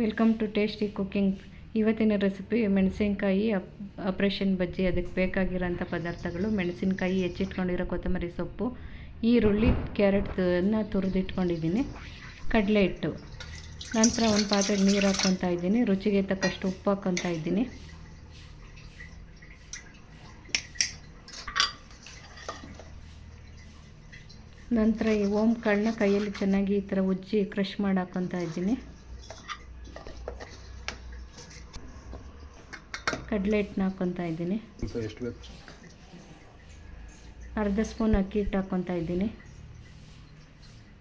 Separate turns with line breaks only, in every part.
Welcome to tasty cooking ಇವತ್ತಿನ recipe ಮೆಣಸಿನ್ಕಾಯಿ ಅಪ್ ಆಪ್ರೇಷನ್ ಬಜ್ಜಿ. ಅದಕ್ಕೆ ಬೇಕಾಗಿರೋಂಥ ಪದಾರ್ಥಗಳು ಮೆಣಸಿನ್ಕಾಯಿ, ಹೆಚ್ಚಿಟ್ಕೊಂಡಿರೋ ಕೊತ್ತಂಬರಿ ಸೊಪ್ಪು, ಈರುಳ್ಳಿ ಕ್ಯಾರೆಟನ್ನು ತುರಿದಿಟ್ಕೊಂಡಿದ್ದೀನಿ. ಕಡಲೆ ಹಿಟ್ಟು. ನಂತರ ಒಂದು ಪಾತ್ರೆಗೆ ನೀರು ಹಾಕ್ಕೊತಾ ಇದ್ದೀನಿ. ರುಚಿಗೆ ತಕ್ಕಷ್ಟು ಉಪ್ಪು ಹಾಕ್ಕೊತಾ ಇದ್ದೀನಿ. ನಂತರ ಈ ಓಮ್ ಕಾಳನ್ನ ಕೈಯಲ್ಲಿ ಚೆನ್ನಾಗಿ ಈ ಥರ ಉಜ್ಜಿ ಕ್ರಷ್ ಮಾಡಿ ಹಾಕ್ಕೊತಾ ಇದ್ದೀನಿ. ಕಡಲೆ ಹಿಟ್ಟು ಹಾಕ್ಕೊತಾ ಇದ್ದೀನಿ. ಅರ್ಧ ಸ್ಪೂನ್ ಅಕ್ಕಿ ಹಿಟ್ಟು ಹಾಕ್ಕೊತಾ ಇದ್ದೀನಿ.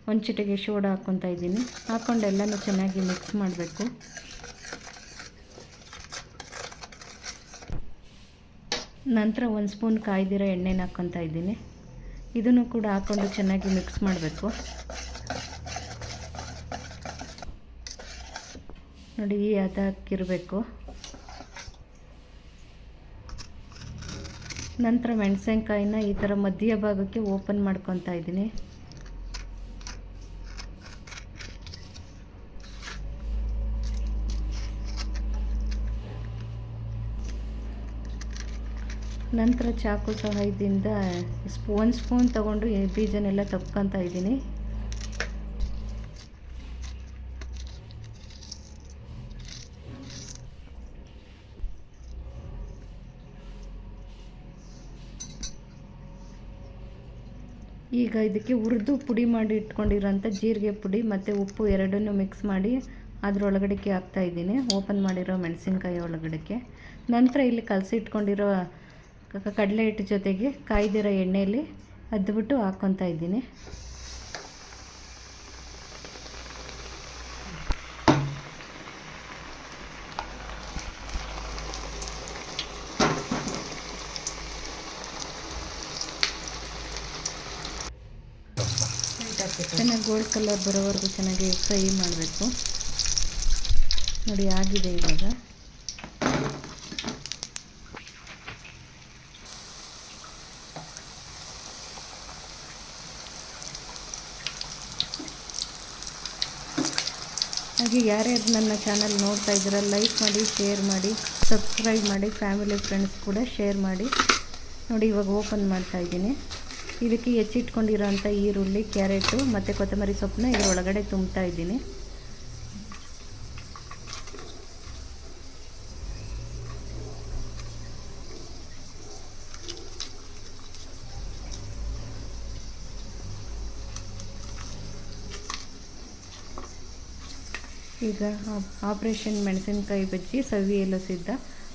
ಒಂದು ಚಿಟಿಗೆ ಶೋಡ ಹಾಕ್ಕೊತಾ ಇದ್ದೀನಿ. ಹಾಕ್ಕೊಂಡು ಎಲ್ಲನೂ ಚೆನ್ನಾಗಿ ಮಿಕ್ಸ್ ಮಾಡಬೇಕು. ನಂತರ ಒಂದು ಸ್ಪೂನ್ ಕಾಯ್ದಿರೋ ಎಣ್ಣೆನ ಹಾಕ್ಕೊತಾ ಇದ್ದೀನಿ. ಇದನ್ನು ಕೂಡ ಹಾಕ್ಕೊಂಡು ಚೆನ್ನಾಗಿ ಮಿಕ್ಸ್ ಮಾಡಬೇಕು. ನೋಡಿ ಈ ಹದಕ್ಕಿರಬೇಕು ನಂತರ ಮೆಣಸಿನ್ಕಾಯಿನ ಈ ಥರ ಮಧ್ಯ ಭಾಗಕ್ಕೆ ಓಪನ್ ಮಾಡ್ಕೊತಾ ಇದ್ದೀನಿ. ನಂತರ ಚಾಕು ಸಹಾಯದಿಂದ ಸ್ಪೂನ್ ಒಂದು ಸ್ಪೂನ್ ತಗೊಂಡು ಬೀಜನೆಲ್ಲ ತಪ್ಕೊತಾ ಇದ್ದೀನಿ. ಈಗ ಇದಕ್ಕೆ ಹುರಿದು ಪುಡಿ ಮಾಡಿ ಇಟ್ಕೊಂಡಿರೋಂಥ ಜೀರಿಗೆ ಪುಡಿ ಮತ್ತು ಉಪ್ಪು ಎರಡನ್ನೂ ಮಿಕ್ಸ್ ಮಾಡಿ ಅದರೊಳಗಡೆಗೆ ಹಾಕ್ತಾ ಇದ್ದೀನಿ. ಓಪನ್ ಮಾಡಿರೋ ಮೆಣಸಿನ್ಕಾಯಿ ಒಳಗಡೆಗೆ. ನಂತರ ಇಲ್ಲಿ ಕಲಸಿ ಇಟ್ಕೊಂಡಿರೋ ಕಡಲೆ ಹಿಟ್ಟು ಜೊತೆಗೆ ಕಾಯ್ದಿರೋ ಎಣ್ಣೆಯಲ್ಲಿ ಅದ್ಬಿಟ್ಟು ಹಾಕ್ಕೊತಾ ಇದ್ದೀನಿ. ಚೆನ್ನಾಗಿ ಗೋಲ್ಡ್ ಕಲರ್ ಬರೋವರೆಗೂ ಚೆನ್ನಾಗಿ ಫ್ರೈ ಮಾಡಬೇಕು. ನೋಡಿ, ಆಗಿದೆ ಇವಾಗ. ಹಾಗೆ ಯಾರ್ಯಾರು ನನ್ನ ಚಾನಲ್ ನೋಡ್ತಾ ಇದ್ದೀರ ಲೈಕ್ ಮಾಡಿ ಶೇರ್ ಮಾಡಿ ಸಬ್ಸ್ಕ್ರೈಬ್ ಮಾಡಿ ಫ್ಯಾಮಿಲಿ ಫ್ರೆಂಡ್ಸ್ ಕೂಡ ಶೇರ್ ಮಾಡಿ. ನೋಡಿ, ಇವಾಗ ಓಪನ್ ಮಾಡ್ತಾ ಇದ್ದೀನಿ. ಇದಕ್ಕೆ ಹೆಚ್ಚಿಟ್ಕೊಂಡಿರೋಂಥ ಈರುಳ್ಳಿ, ಕ್ಯಾರೆಟು ಮತ್ತು ಕೊತ್ತಂಬರಿ ಸೊಪ್ಪನ್ನ ಇದರೊಳಗಡೆ ತುಂಬ್ತಾ ಇದ್ದೀನಿ. ಈಗ ಆಪ್ರೇಷನ್ ಮೆಣಸಿನ್ಕಾಯಿ ಬಜ್ಜಿ ಸವಿಯಲು ಸಿದ್ಧ.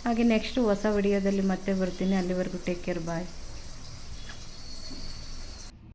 ಹಾಗೆ ನೆಕ್ಸ್ಟ್ ಹೊಸ ವಿಡಿಯೋದಲ್ಲಿ ಮತ್ತೆ ಬರ್ತೀನಿ. ಅಲ್ಲಿವರೆಗೂ ಟೇಕ್ ಕೇರ್ ಬಾಯ್